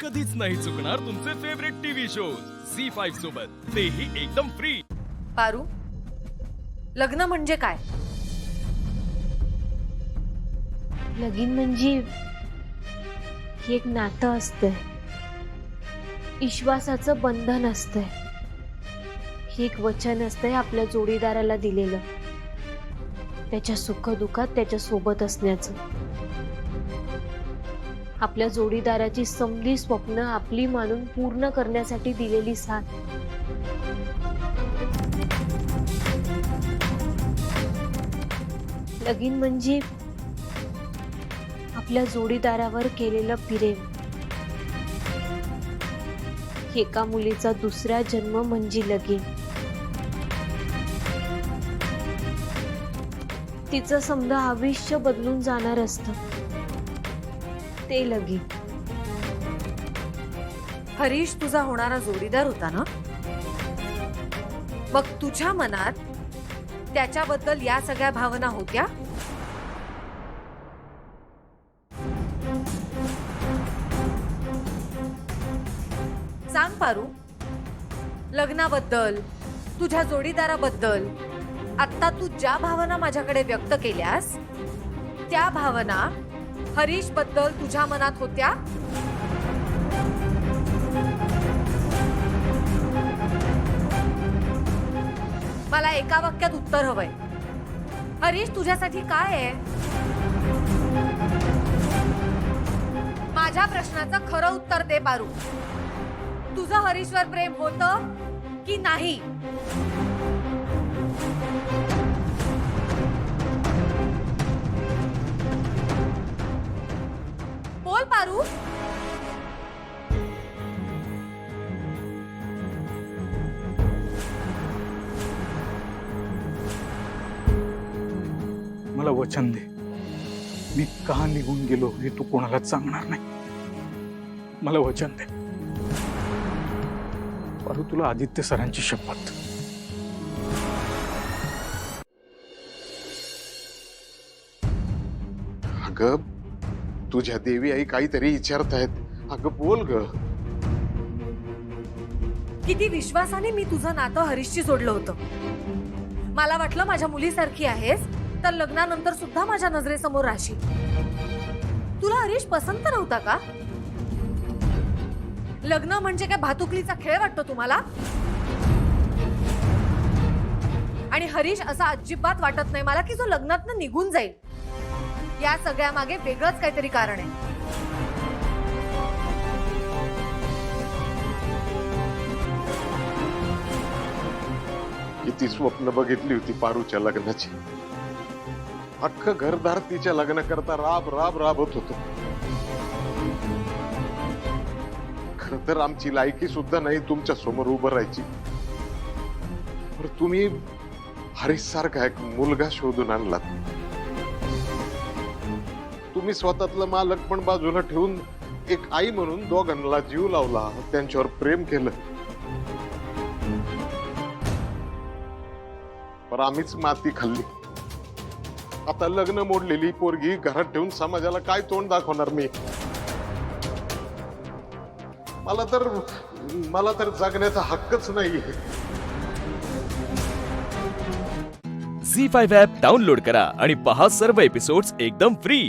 कधीच नाही चुकणार तुमचे favourite TV shows C five सोबत. तेही एकदम फ्री पारू? लग्न म्हणजे काय? लगीन म्हणजे हे एक नातं असतंय. विश्वासाचं बंधन असतंय. हे एक वचन असतंय आपल्या जोडीदाराला दिलेलं. त्याच्या सुखदुःखात त्याच्या सोबत असण्याचं. आपल्या जोडीदाराची समधी स्वप्न आपली मानून पूर्ण करण्यासाठी दिलेली साथ. लगीन म्हणजे आपल्या जोडीदारावर केलेलं प्रेम. एका मुलीचा दुसरा जन्म म्हणजे लगीन. तिचं समजा आयुष्य बदलून जाणार असतं. ते लगी. हरीश तुझा होणारा जोडीदार होता ना? मग तुझ्या मनात त्याच्याबद्दल या सगळ्या भावना होत्या? सांग पारू लग्नाबद्दल तुझ्या जोडीदाराबद्दल आत्ता तू ज्या भावना माझ्याकडे व्यक्त केल्यास त्या भावना हरीशबद्दल तुझ्या मनात होत्या? मला एका वाक्यात उत्तर हवंय. हरीश तुझ्यासाठी काय आहे? माझ्या प्रश्नाचं खरं उत्तर दे बारू. तुझं हरीशवर प्रेम होत की नाही? मला वचन दे? मी का निघून गेलो हे तू कोणालाच सांगणार नाही? मला वचन दे. परंतु तुला आदित्य सरांची शपथ. अगं तुझ्या देवी आई काहीतरी विचारतायत अगं बोल ग. किती विश्वासाने मी तुझं नातं हरीशशी जोडलं होतं. मला वाटलं माझ्या मुलीसारखी आहेस तर लग्नानंतर सुद्धा माझ्या नजरेसमोर राहशील. तुला हरीश पसंत नव्हता का? लग्न म्हणजे काय भातुकलीचा खेळ वाटतो तुम्हाला? आणि हरीश असा अजिबात वाटत नाही मला की जो लग्नात निघून जाईल. या सगळ्या मागे वेगळंच काहीतरी कारण आहे. किती स्वप्न बघितली होती पारूच्या लग्नाची. अख्खं घरदार तिच्या लग्न करता राब राब राबत होतो. खर तर आमची लायकी सुद्धा नाही तुमच्यासमोर उभं राहायची. पण तुम्ही हरीश सारखा एक मुलगा शोधून आणला तुम्ही स्वतःतलं मालक पण बाजूला ठेवून एक आई म्हणून दोघांना जीव लावला त्यांच्यावर प्रेम केलं. पण आम्हीच माती खाल्ली. आता लग्न मोडलेली पोरगी घरात ठेवून समाजाला काय तोंड दाखवणार मी? मला तर मला तर जगण्याचा हक्कच नाही झी फाईव्ह ॲप डाउनलोड करा आणि पहा सर्व एपिसोड्स एकदम फ्री